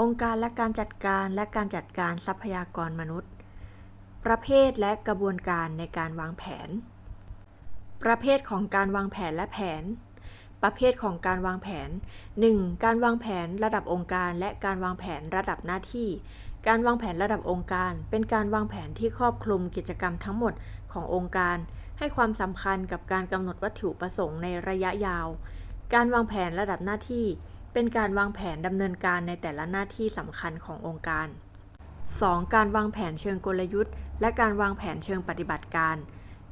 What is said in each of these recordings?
องค์การและการจัดการและการจัดการทรัพยากรมนุษย์ ประเภทและกระบวนการในการวางแผน ประเภทของการวางแผนและแผน ประเภทของการวางแผน 1. การวางแผนระดับองค์การและการวางแผนระดับหน้าที่ การวางแผนระดับองค์การ เป็นการวางแผนที่ครอบคลุมกิจกรรมทั้งหมดขององค์การ ให้ความสำคัญกับการกำหนดวัตถุประสงค์ในระยะยาว การวางแผนระดับหน้าที่เป็นการวางแผนดำเนินการในแต่ละหน้าที่สำคัญขององค์การ 2. การวางแผนเชิงกลยุทธ์ และการวางแผนเชิงปฏิบัติการ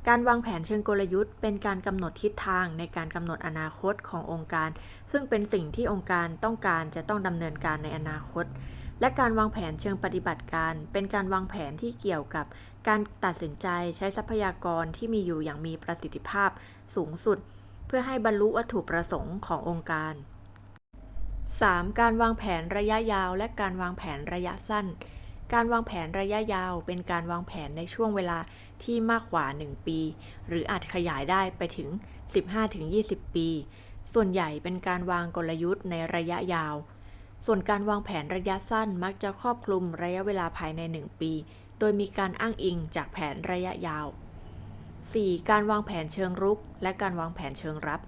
การวางแผนเชิงกลยุทธ์ เป็นการกำหนดทิศทางในการกำหนดอนาคตขององค์การ ซึ่งเป็นสิ่งที่องค์การต้องการจะต้องดำเนินการในอนาคต และการวางแผนเชิงปฏิบัติการ เป็นการวางแผนที่เกี่ยวกับ การตัดสินใจใช้ทรัพยากรที่มีอยู่อย่างมีประสิทธิภาพสูงสุด เพื่อให้บรรลุวัตถุประสงค์ขององค์การ 3. การวางแผนระยะยาว และการวางแผนระยะสั้น การวางแผนระยะยาว เป็นการวางแผนในช่วงเวลาที่มากกว่า 1 ปี หรืออาจขยายได้ไปถึง 15-20 ปี ส่วนใหญ่เป็นการวางกลยุทธ์ในระยะยาว ส่วนการวางแผนระยะสั้นมักจะครอบคลุมระยะเวลาภายใน 1 ปี โดยมีการอ้างอิงจากแผนระยะยาว 4. การวางแผนเชิงรุก และการวางแผนเชิงรับ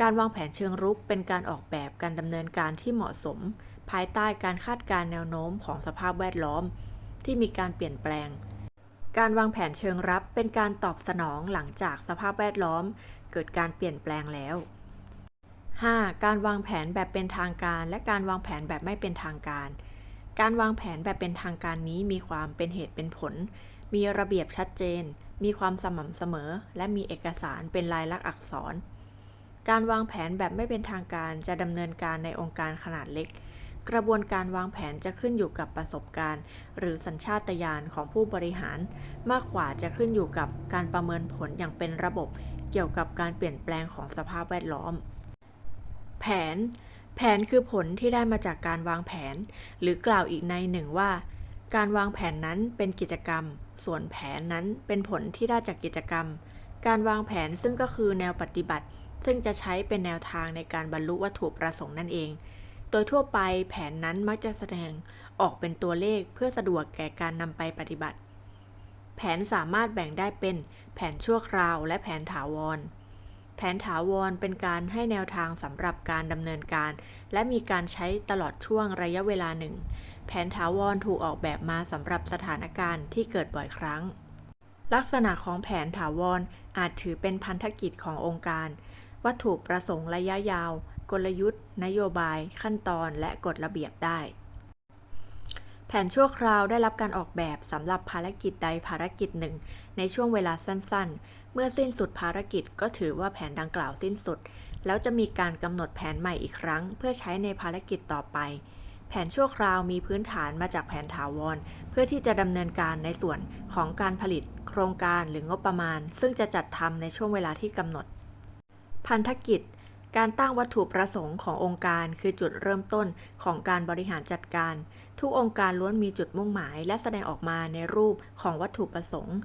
การวางแผนเชิงรุกเป็นการออกแบบการดำเนินการที่เหมาะสม ภายใต้การคาดการณ์แนวโน้มของสภาพแวดล้อม ที่มีการเปลี่ยนแปลง การวางแผนเชิงรับเป็นการตอบสนองหลังจากสภาพแวดล้อม เกิดการเปลี่ยนแปลงแล้ว 5. การวางแผนแบบเป็นทางการ และการวางแผนแบบไม่เป็นทางการ การวางแผนแบบเป็นทางการนี้มีความเป็นเหตุเป็นผล มีระเบียบชัดเจน มีความสม่ำเสมอ และมีเอกสารเป็นลายลักษณ์อักษร การวางแผนแบบไม่เป็นทางการจะดำเนินการในองค์การขนาดเล็ก กระบวนการวางแผนจะขึ้นอยู่กับประสบการณ์ หรือสัญชาตญาณของผู้บริหาร มากกว่าจะขึ้นอยู่กับการประเมินผลอย่างเป็นระบบ เกี่ยวกับการเปลี่ยนแปลงของสภาพแวดล้อม แผน แผนคือผลที่ได้มาจากการวางแผน หรือกล่าวอีกในหนึ่งว่า การวางแผนนั้นเป็นกิจกรรม ส่วนแผนนั้นเป็นผลที่ได้จากกิจกรรม การวางแผนซึ่งก็คือแนวปฏิบัติ ซึ่งจะใช้เป็นแนวทางในการบรรลุวัตถุประสงค์นั่นเอง โดยทั่วไปแผนนั้นมักจะแสดงออกเป็นตัวเลขเพื่อสะดวกแก่การนำไปปฏิบัติ แผนสามารถแบ่งได้เป็นแผนชั่วคราวและแผนถาวร แผนถาวรเป็นการให้แนวทางสำหรับการดำเนินการ และมีการใช้ตลอดช่วงระยะเวลาหนึ่ง แผนถาวรถูกออกแบบมาสำหรับสถานการณ์ที่เกิดบ่อยครั้งลักษณะของแผนถาวรอาจถือเป็นพันธกิจขององค์การ วัตถุประสงค์ระยะยาว กลยุทธ์ นโยบาย ขั้นตอน และกฎระเบียบได้ แผนชั่วคราวได้รับการออกแบบสำหรับภารกิจใดภารกิจหนึ่ง ในช่วงเวลาสั้น ๆ เมื่อสิ้นสุดภารกิจก็ถือว่าแผนดังกล่าวสิ้นสุด แล้วจะมีการกำหนดแผนใหม่อีกครั้ง เพื่อใช้ในภารกิจต่อไปแผนชั่วคราวมีพื้นฐานมาจากแผนถาวร เพื่อที่จะดำเนินการในส่วนของการผลิต โครงการหรืองบประมาณ ซึ่งจะจัดทำในช่วงเวลาที่กำหนด พันธกิจ การตั้งวัตถุประสงค์ขององค์การคือจุดเริ่มต้นของการบริหารจัดการ ทุกองค์การล้วนมีจุดมุ่งหมาย และแสดงออกมาในรูปของวัตถุประสงค์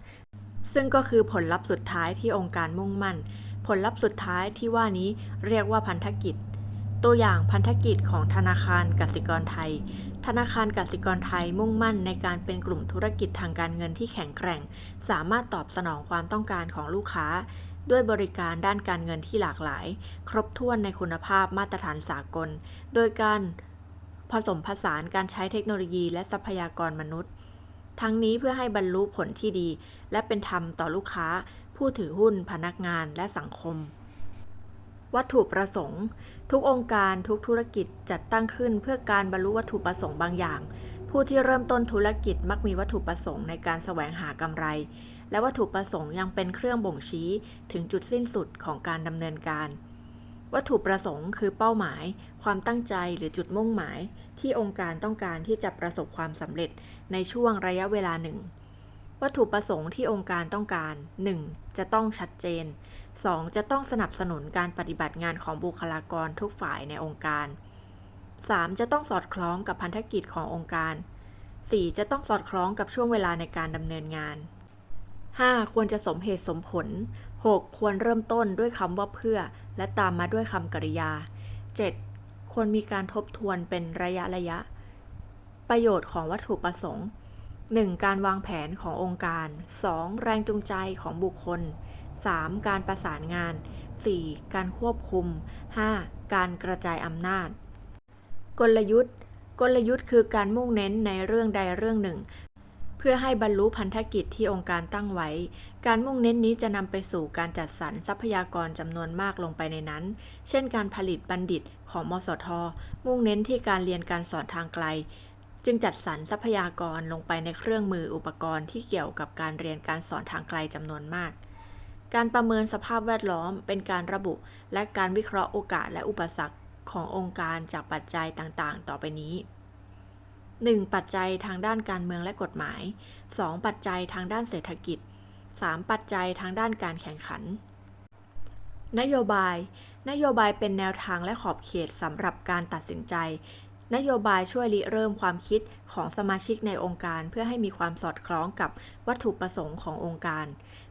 ซึ่งก็คือผลลัพธ์สุดท้ายที่องค์การมุ่งมั่น ผลลัพธ์สุดท้ายที่ว่านี้เรียกว่าพันธกิจ ตัวอย่างพันธกิจของธนาคารกสิกรไทยธนาคารกสิกรไทยมุ่งมั่นในการเป็นกลุ่มธุรกิจทางการเงินที่แข็งแกร่ง สามารถตอบสนองความต้องการของลูกค้า ด้วยบริการด้านการเงินที่หลากหลาย ครบถ้วนในคุณภาพมาตรฐานสากล โดยการผสมผสานการใช้เทคโนโลยีและทรัพยากรมนุษย์ ทั้งนี้เพื่อให้บรรลุผลที่ดี และเป็นธรรมต่อลูกค้า ผู้ถือหุ้น พนักงานและสังคม วัตถุประสงค์ ทุกองค์การทุกธุรกิจจัดตั้งขึ้นเพื่อการบรรลุวัตถุประสงค์บางอย่าง ผู้ที่เริ่มต้นธุรกิจมักมีวัตถุประสงค์ในการแสวงหากำไร และวัตถุประสงค์ยังเป็นเครื่องบ่งชี้ถึงจุดสิ้นสุดของการดำเนินการ วัตถุประสงค์คือเป้าหมาย ความตั้งใจหรือจุดมุ่งหมาย ที่องค์การต้องการที่จะประสบความสำเร็จในช่วงระยะเวลาหนึ่งวัตถุประสงค์ที่องค์การต้องการ 1. จะต้องชัดเจน 2. จะต้องสนับสนุนการปฏิบัติงานของบุคลากรทุกฝ่ายในองค์การ 3. จะต้องสอดคล้องกับพันธกิจขององค์การ 4. จะต้องสอดคล้องกับช่วงเวลาในการดำเนินงาน 5. ควรจะสมเหตุสมผล 6. ควรเริ่มต้นด้วยคำว่าเพื่อ และตามมาด้วยคำกริยา 7. ควรมีการทบทวนเป็นระยะระยะ ประโยชน์ของวัตถุประสงค์ 1. การวางแผนขององค์การ 2. แรงจูงใจของบุคคล 3. การประสานงาน 4. การควบคุม 5. การกระจายอำนาจ กลยุทธ์ กลยุทธ์คือการมุ่งเน้นในเรื่องใดเรื่องหนึ่ง พื่อให้บรรลุพันธกิจที่องค์การตั้งไว้ การมุ่งเน้นนี้จะนำไปสู่การจัดสรรทรัพยากรจำนวนมากลงไปในนั้น เช่นการผลิตบัณฑิตของมสท มุ่งเน้นที่การเรียนการสอนทางไกล จึงจัดสรรทรัพยากรลงไปในเครื่องมืออุปกรณ์ที่เกี่ยวกับการเรียนการสอนทางไกลจำนวนมากการประเมินสภาพแวดล้อมเป็นการระบุและการวิเคราะห์โอกาสและอุปสรรคขององค์การจากปัจจัยต่างๆ ต่อไปนี้ 1. ปัจจัยทางด้านการเมืองและกฎหมาย 2. ปัจจัยทางด้านเศรษฐกิจ 3. ปัจจัยทางด้านการแข่งขัน นโยบาย นโยบายเป็นแนวทางและขอบเขตสำหรับการตัดสินใจ นโยบายช่วยริเริ่มความคิดของสมาชิกในองค์การ เพื่อให้มีความสอดคล้องกับวัตถุประสงค์ขององค์การ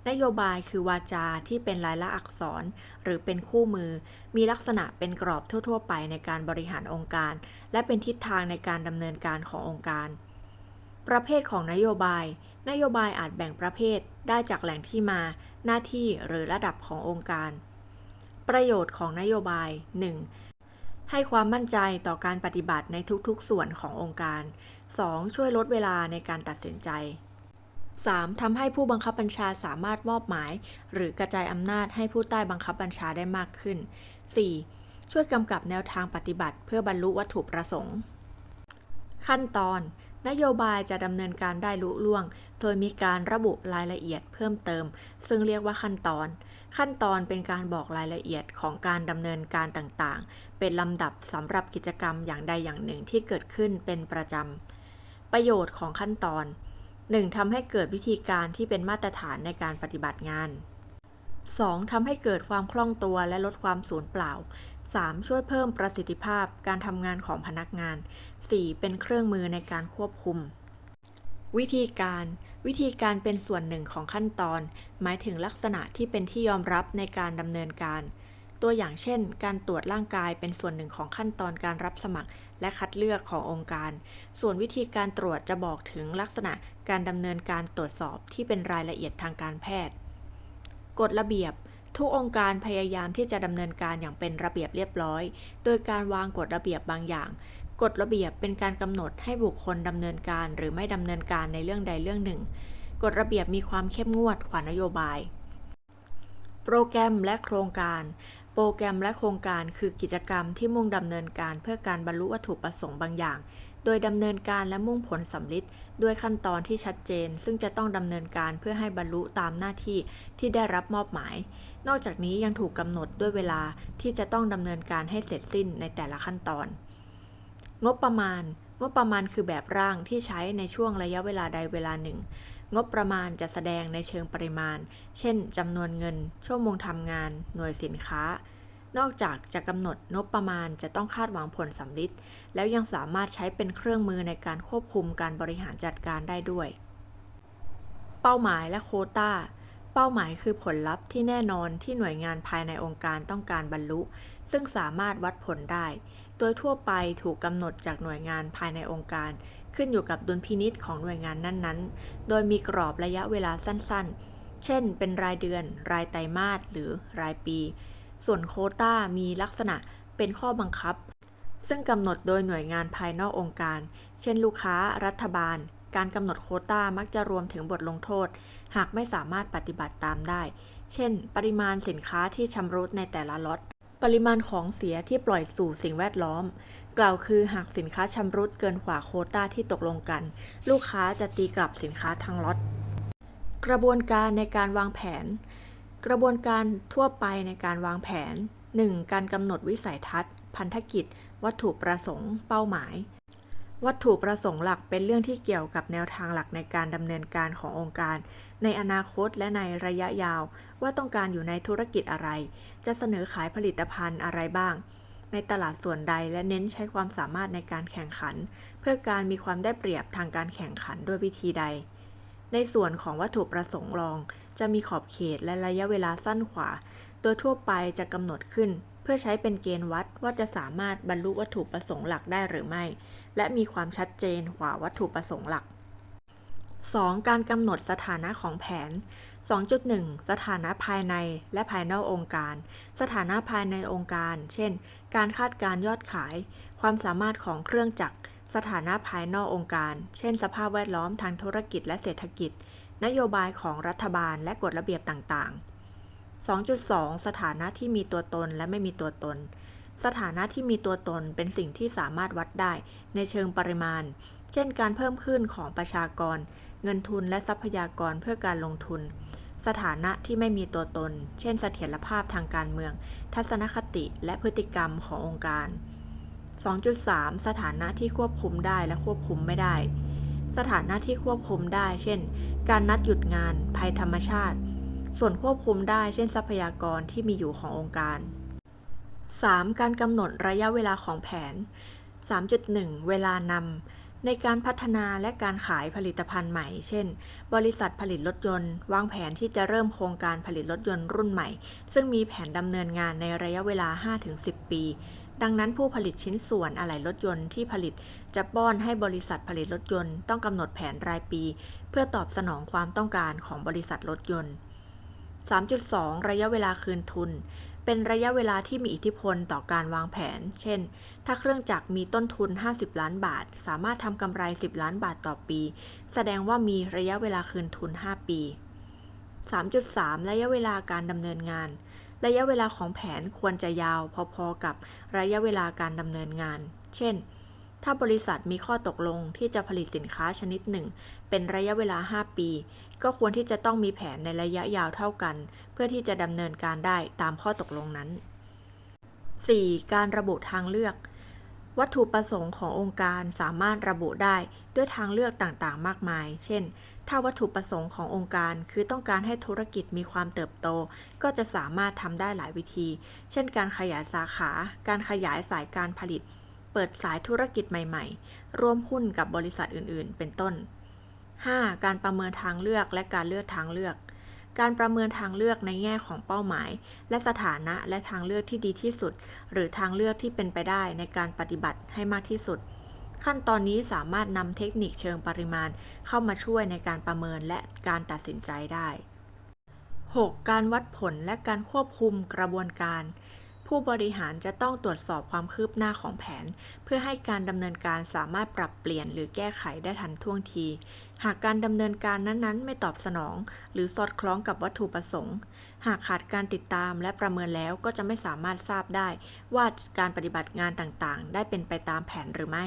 นโยบายคือวาจาที่เป็นลายลักษณ์อักษร หรือเป็นคู่มือ มีลักษณะเป็นกรอบทั่ว ๆ ไปในการบริหารองค์การ และเป็นทิศทางในการดำเนินการขององค์การ ประเภทของนโยบาย นโยบายอาจแบ่งประเภทได้จากแหล่งที่มา หน้าที่หรือระดับขององค์การประโยชน์ของนโยบาย 1. ให้ความมั่นใจต่อการปฏิบัติในทุกๆ ส่วนขององค์การ 2. ช่วยลดเวลาในการตัดสินใจ 3. ทำให้ผู้บังคับบัญชาสามารถมอบหมาย หรือกระจายอำนาจให้ผู้ใต้บังคับบัญชาได้มากขึ้น 4. ช่วยกำกับแนวทางปฏิบัติ เพื่อบรรลุวัตถุประสงค์ ขั้นตอน นโยบายจะดำเนินการได้ลุล่วง โดยมีการระบุรายละเอียดเพิ่มเติม ซึ่งเรียกว่าขั้นตอน ขั้นตอนเป็นการบอกรายละเอียดของการดำเนินการต่างๆ เป็นลำดับสำหรับกิจกรรมอย่างใดอย่างหนึ่งที่เกิดขึ้นเป็นประจำ ประโยชน์ของขั้นตอน 1. ทำให้เกิดวิธีการที่เป็นมาตรฐานในการปฏิบัติงาน 2. ทำให้เกิดความคล่องตัวและลดความสูญเปล่า 3. ช่วยเพิ่มประสิทธิภาพการทำงานของพนักงาน 4. เป็นเครื่องมือในการควบคุม วิธีการ วิธีการเป็นส่วนหนึ่งของขั้นตอน หมายถึงลักษณะที่เป็นที่ยอมรับในการดำเนินการ ตัวอย่างเช่น การตรวจร่างกายเป็นส่วนหนึ่งของขั้นตอนการรับสมัคร และคัดเลือกขององค์การ ส่วนวิธีการตรวจจะบอกถึงลักษณะการดำเนินการตรวจสอบที่เป็นรายละเอียดทางการแพทย์ กฎระเบียบทุกองค์การพยายามที่จะดำเนินการอย่างเป็นระเบียบเรียบร้อย โดยการวางกฎระเบียบบางอย่าง กฎระเบียบเป็นการกำหนดให้บุคคลดำเนินการหรือไม่ดำเนินการในเรื่องใดเรื่องหนึ่ง กฎระเบียบมีความเข้มงวดกว่านโยบาย โปรแกรมและโครงการ โปรแกรมและโครงการคือกิจกรรมที่มุ่งดำเนินการเพื่อการบรรลุวัตถุประสงค์บางอย่าง โดยดำเนินการและมุ่งผลสำลิดด้วยขั้นตอนที่ชัดเจน ซึ่งจะต้องดำเนินการเพื่อให้บรรลุตามหน้าที่ที่ได้รับมอบหมาย นอกจากนี้ยังถูกกำหนดด้วยเวลาที่จะต้องดำเนินการให้เสร็จสิ้นในแต่ละขั้นตอน งบประมาณ งบประมาณคือแบบร่างที่ใช้ในช่วงระยะเวลาใดเวลาหนึ่ง งบประมาณจะแสดงในเชิงปริมาณ เช่นจำนวนเงิน ชั่วโมงทำงาน หน่วยสินค้า นอกจากจะกำหนดงบประมาณจะต้องคาดหวังผลสำลิดแล้วยังสามารถใช้เป็นเครื่องมือในการควบคุมการบริหารจัดการได้ด้วย เป้าหมายและโคตาเป้าหมายคือผลลัพธ์ที่แน่นอนที่หน่วยงานภายในองค์การต้องการบรรลุ ซึ่งสามารถวัดผลได้ ดยทั่วไปถูกกำหนดจากหน่วยงานภายในองค์การ ขึ้นอยู่กับดุลพินิษของหน่วยงานนั้นๆ โดยมีกรอบระยะเวลาสั้นๆ เช่น เป็นรายเดือน รายไตรมาส หรือรายปี ส่วนโคต้ามีลักษณะเป็นข้อบังคับ ซึ่งกำหนดโดยหน่วยงานภายนอกองค์การ เช่น ลูกค้า รัฐบาล การกำหนดโคต้ามักจะรวมถึงบทลงโทษ หากไม่สามารถปฏิบัติตามได้ เช่น ปริมาณสินค้าที่ชำรุดในแต่ละล็อต ปริมาณของเสียที่ปล่อยสู่สิ่งแวดล้อม กล่าวคือหากสินค้าชำรุดเกินกว่าโคต้าที่ตกลงกัน ลูกค้าจะตีกลับสินค้าทั้งล็อต กระบวนการในการวางแผน กระบวนการทั่วไปในการวางแผน 1. การกำหนดวิสัยทัศน์ พันธกิจ วัตถุประสงค์ เป้าหมาย วัตถุประสงค์หลักเป็นเรื่องที่เกี่ยวกับแนวทางหลักในการดำเนินการขององค์การ ในอนาคตและในระยะยาว ว่าต้องการอยู่ในธุรกิจอะไร จะเสนอขายผลิตภัณฑ์อะไรบ้าง ในตลาดส่วนใดและเน้นใช้ความสามารถในการแข่งขัน เพื่อการมีความได้เปรียบทางการแข่งขันด้วยวิธีใด ในส่วนของวัตถุประสงค์รอง จะมีขอบเขตและระยะเวลาสั้นกว่าโดยทั่วไปจะกำหนดขึ้น เพื่อใช้เป็นเกณฑ์วัด ว่าจะสามารถบรรลุวัตถุประสงค์หลักได้หรือไม่ และมีความชัดเจนกว่าวัตถุประสงค์หลัก 2. การกำหนดสถานะของแผน 2.1 สถานะภายในและภายนอกองค์การ สถานะภายในองค์การ เช่น การคาดการณ์ยอดขาย ความสามารถของเครื่องจักร สถานะภายนอกองค์การ เช่น สภาพแวดล้อมทางธุรกิจและเศรษฐกิจ นโยบายของรัฐบาลและกฎระเบียบต่าง ๆ 2.2 สถานะที่มีตัวตนและไม่มีตัวตน สถานะที่มีตัวตนเป็นสิ่งที่สามารถวัดได้ในเชิงปริมาณ เช่น การเพิ่มขึ้นของประชากร เงินทุนและทรัพยากรเพื่อการลงทุน สถานะที่ไม่มีตัวตน เช่น เสถียรภาพทางการเมือง ทัศนคติและพฤติกรรมขององค์การ 2.3 สถานะที่ควบคุมได้และควบคุมไม่ได้ สถานะที่ควบคุมได้ เช่น การนัดหยุดงาน ภัยธรรมชาติ ส่วนควบคุมได้ เช่น ทรัพยากรที่มีอยู่ขององค์การ 3. การกำหนดระยะเวลาของแผน 3.1 เวลานำในการพัฒนาและการขายผลิตภัณฑ์ใหม่ เช่น บริษัทผลิตรถยนต์ วางแผนที่จะเริ่มโครงการผลิตรถยนต์รุ่นใหม่ ซึ่งมีแผนดำเนินงานในระยะเวลา 5-10 ปี ดังนั้นผู้ผลิตชิ้นส่วนอะไหล่รถยนต์ที่ผลิตจะป้อนให้บริษัทผลิตรถยนต์ต้องกำหนดแผนรายปี เพื่อตอบสนองความต้องการของบริษัทรถยนต์ 3.2 ระยะเวลาคืนทุน เป็นระยะเวลาที่มีอิทธิพลต่อการวางแผน เช่น ถ้าเครื่องจักรมีต้นทุน 50 ล้านบาท สามารถทำกำไร 10 ล้านบาทต่อปี แสดงว่ามีระยะเวลาคืนทุน 5 ปี 3.3 ระยะเวลาการดำเนินงาน ระยะเวลาของแผนควรจะยาวพอๆกับระยะเวลาการดำเนินงาน เช่น ถ้าบริษัทมีข้อตกลงที่จะผลิตสินค้าชนิดหนึ่ง เป็นระยะเวลา 5 ปี ก็ควรที่จะต้องมีแผนในระยะยาวเท่ากัน เพื่อที่จะดำเนินการได้ตามข้อตกลงนั้น 4. การระบุทางเลือก วัตถุประสงค์ขององค์การสามารถระบุได้ด้วยทางเลือกต่างๆ มากมาย เช่น ถ้าวัตถุประสงค์ขององค์การ คือต้องการให้ธุรกิจมีความเติบโต ก็จะสามารถทำได้หลายวิธี เช่น การขยายสาขา การขยายสายการผลิต เปิดสายธุรกิจใหม่ๆ ร่วมหุ้นกับบริษัทอื่นๆ เป็นต้น 5. การประเมินทางเลือกและการเลือกทางเลือก การประเมินทางเลือกในแง่ของเป้าหมาย และสถานะและทางเลือกที่ดีที่สุด หรือทางเลือกที่เป็นไปได้ในการปฏิบัติให้มากที่สุด ขั้นตอนนี้สามารถนำเทคนิคเชิงปริมาณเข้ามาช่วยในการประเมินและการตัดสินใจได้ 6. การวัดผลและการควบคุมกระบวนการ ผู้บริหารจะต้องตรวจสอบความคืบหน้าของแผน เพื่อให้การดำเนินการสามารถปรับเปลี่ยนหรือแก้ไขได้ทันท่วงที หากการดำเนินการนั้นๆ ไม่ตอบสนอง หรือสอดคล้องกับวัตถุประสงค์ หากขาดการติดตามและประเมินแล้วก็จะไม่สามารถทราบได้ ว่าการปฏิบัติงานต่างๆ ได้เป็นไปตามแผนหรือไม่